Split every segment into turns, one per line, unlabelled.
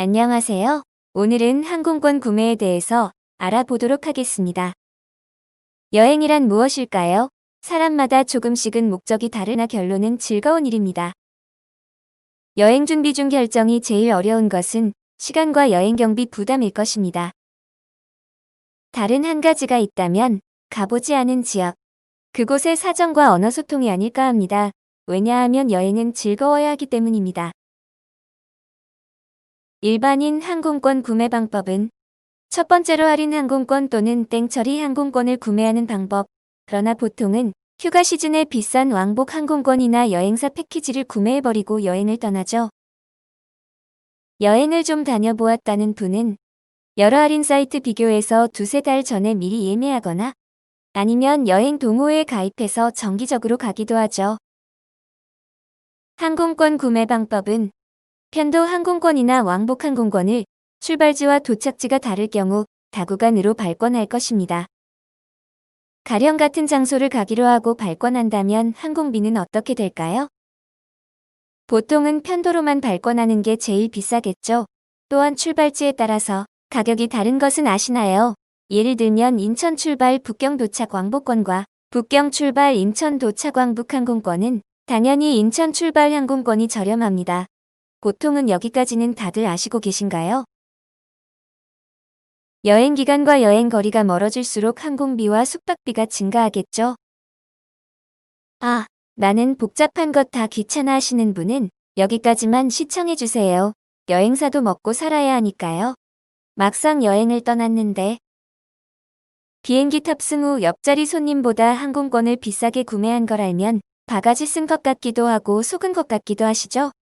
안녕하세요. 오늘은 항공권 구매에 대해서 알아보도록 하겠습니다. 여행이란 무엇일까요? 사람마다 조금씩은 목적이 다르나 결론은 즐거운 일입니다. 여행 준비 중 결정이 제일 어려운 것은 시간과 여행 경비 부담일 것입니다. 다른 한 가지가 있다면 가보지 않은 지역. 그곳의 사정과 언어 소통이 아닐까 합니다. 왜냐하면 여행은 즐거워야 하기 때문입니다. 일반인 항공권 구매 방법은 첫 번째로 할인 항공권 또는 땡처리 항공권을 구매하는 방법. 그러나 보통은 휴가 시즌에 비싼 왕복 항공권이나 여행사 패키지를 구매해버리고 여행을 떠나죠. 여행을 좀 다녀보았다는 분은 여러 할인 사이트 비교해서 두세 달 전에 미리 예매하거나 아니면 여행 동호회에 가입해서 정기적으로 가기도 하죠. 항공권 구매 방법은 편도 항공권이나 왕복 항공권을 출발지와 도착지가 다를 경우 다구간으로 발권할 것입니다. 가령 같은 장소를 가기로 하고 발권한다면 항공비는 어떻게 될까요? 보통은 편도로만 발권하는 게 제일 비싸겠죠. 또한 출발지에 따라서 가격이 다른 것은 아시나요? 예를 들면 인천 출발 북경 도착 왕복권과 북경 출발 인천 도착 왕복 항공권은 당연히 인천 출발 항공권이 저렴합니다. 보통은 여기까지는 다들 아시고 계신가요? 여행 기간과 여행 거리가 멀어질수록 항공비와 숙박비가 증가하겠죠? 아, 나는 복잡한 것 다 귀찮아 하시는 분은 여기까지만 시청해주세요. 여행사도 먹고 살아야 하니까요. 막상 여행을 떠났는데 비행기 탑승 후 옆자리 손님보다 항공권을 비싸게 구매한 걸 알면 바가지 쓴 것 같기도 하고 속은 것 같기도 하시죠?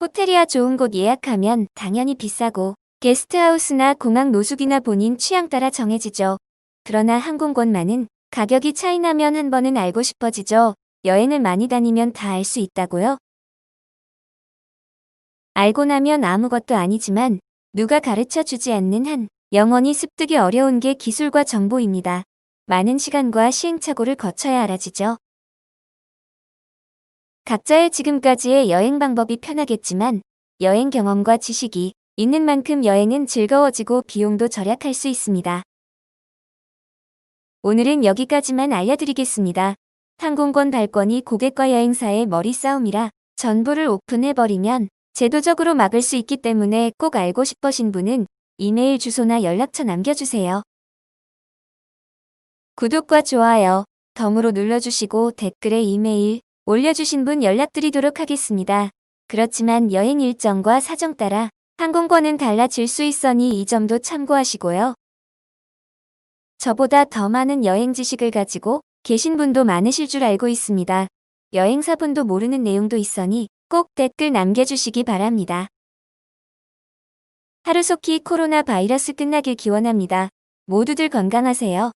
호텔이야 좋은 곳 예약하면 당연히 비싸고 게스트하우스나 공항 노숙이나 본인 취향 따라 정해지죠. 그러나 항공권만은 가격이 차이 나면 한 번은 알고 싶어지죠. 여행을 많이 다니면 다 알 수 있다고요? 알고 나면 아무것도 아니지만 누가 가르쳐 주지 않는 한 영원히 습득이 어려운 게 기술과 정보입니다. 많은 시간과 시행착오를 거쳐야 알아지죠. 각자의 지금까지의 여행 방법이 편하겠지만 여행 경험과 지식이 있는 만큼 여행은 즐거워지고 비용도 절약할 수 있습니다. 오늘은 여기까지만 알려드리겠습니다. 항공권 발권이 고객과 여행사의 머리 싸움이라 전부를 오픈해버리면 제도적으로 막을 수 있기 때문에 꼭 알고 싶으신 분은 이메일 주소나 연락처 남겨주세요. 구독과 좋아요, 덤으로 눌러주시고 댓글에 이메일 올려주신 분 연락드리도록 하겠습니다. 그렇지만 여행 일정과 사정 따라 항공권은 달라질 수 있으니 이 점도 참고하시고요. 저보다 더 많은 여행 지식을 가지고 계신 분도 많으실 줄 알고 있습니다. 여행사분도 모르는 내용도 있으니 꼭 댓글 남겨주시기 바랍니다. 하루속히 코로나 바이러스 끝나길 기원합니다. 모두들 건강하세요.